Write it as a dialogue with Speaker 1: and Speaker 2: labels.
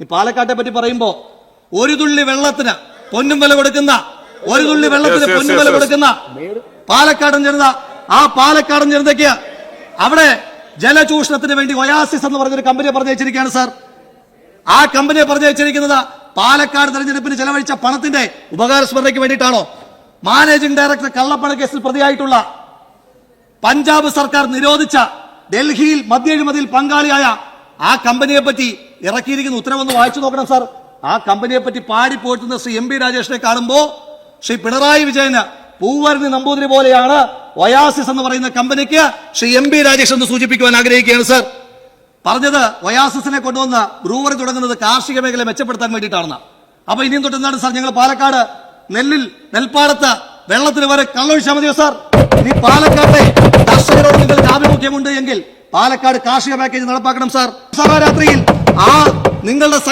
Speaker 1: ഈ പാലക്കാട്ടെ പറ്റി പറയുമ്പോ ഒരു തുള്ളി വെള്ളത്തിന് പൊന്നും വില കൊടുക്കുന്ന ഒരു തുള്ളി വെള്ളത്തിന് പൊന്നും വില കൊടുക്കുന്ന പാലക്കാടൻ ജനത ആ പാലക്കാടൻ ജനതയ്ക്ക് അവിടെ ജലചൂഷണത്തിന് വേണ്ടി ഒയാസിസ് എന്ന് പറഞ്ഞൊരു കമ്പനിയെ പറഞ്ഞു വെച്ചിരിക്കുകയാണ് സാർ. ആ കമ്പനിയെ പറഞ്ഞു വെച്ചിരിക്കുന്നത് പാലക്കാട് തെരഞ്ഞെടുപ്പിന് ചെലവഴിച്ച പണത്തിന്റെ ഉപകാരസ്മരണയ്ക്ക് വേണ്ടിയിട്ടാണോ? മാനേജിംഗ് ഡയറക്ടർ കള്ളപ്പണ കേസിൽ പ്രതിയായിട്ടുള്ള പഞ്ചാബ് സർക്കാർ നിരോധിച്ച ഡൽഹിയിൽ മദ്യഴിമതിയിൽ പങ്കാളിയായ ആ കമ്പനിയെ പറ്റി ഇറക്കിയിരിക്കുന്ന ഉത്തരവൊന്ന് വായിച്ചു നോക്കണം സാർ. ആ കമ്പനിയെ പറ്റി പാടിപ്പോറ്റുന്ന ശ്രീ എം പി രാജേഷിനെ കാണുമ്പോ ശ്രീ പിണറായി വിജയന് പൂവരണി നമ്പൂതിരി പോലെയാണ് ഒയാസിസ് എന്ന് പറയുന്ന കമ്പനിക്ക് ശ്രീ എം പി രാജേഷ് എന്ന് സൂചിപ്പിക്കുവാൻ ആഗ്രഹിക്കുകയാണ് സാർ. പറഞ്ഞത് ഒയാസിസിനെ കൊണ്ടുവന്ന ബ്രൂവറി തുടങ്ങുന്നത് കാർഷിക മേഖല മെച്ചപ്പെടുത്താൻ വേണ്ടിയിട്ടാണെന്ന്. അപ്പൊ ഇനിയും തൊട്ട് എന്താണ് സാർ? ഞങ്ങൾ പാലക്കാട് നെല്ലിൽ നെൽപ്പാടത്ത് വെള്ളത്തിന് വരെ കള്ളൊഴിച്ചാൽ മതിയോ സാർ? ഈ പാലക്കാട്ടെ കർഷകരോട് നിങ്ങൾക്ക് ആഭിമുഖ്യമുണ്ട് എങ്കിൽ പാലക്കാട് കാർഷിക പാക്കേജ് നടപ്പാക്കണം സാർ സഭാരാത്രിയിൽ ആ നിങ്ങളുടെ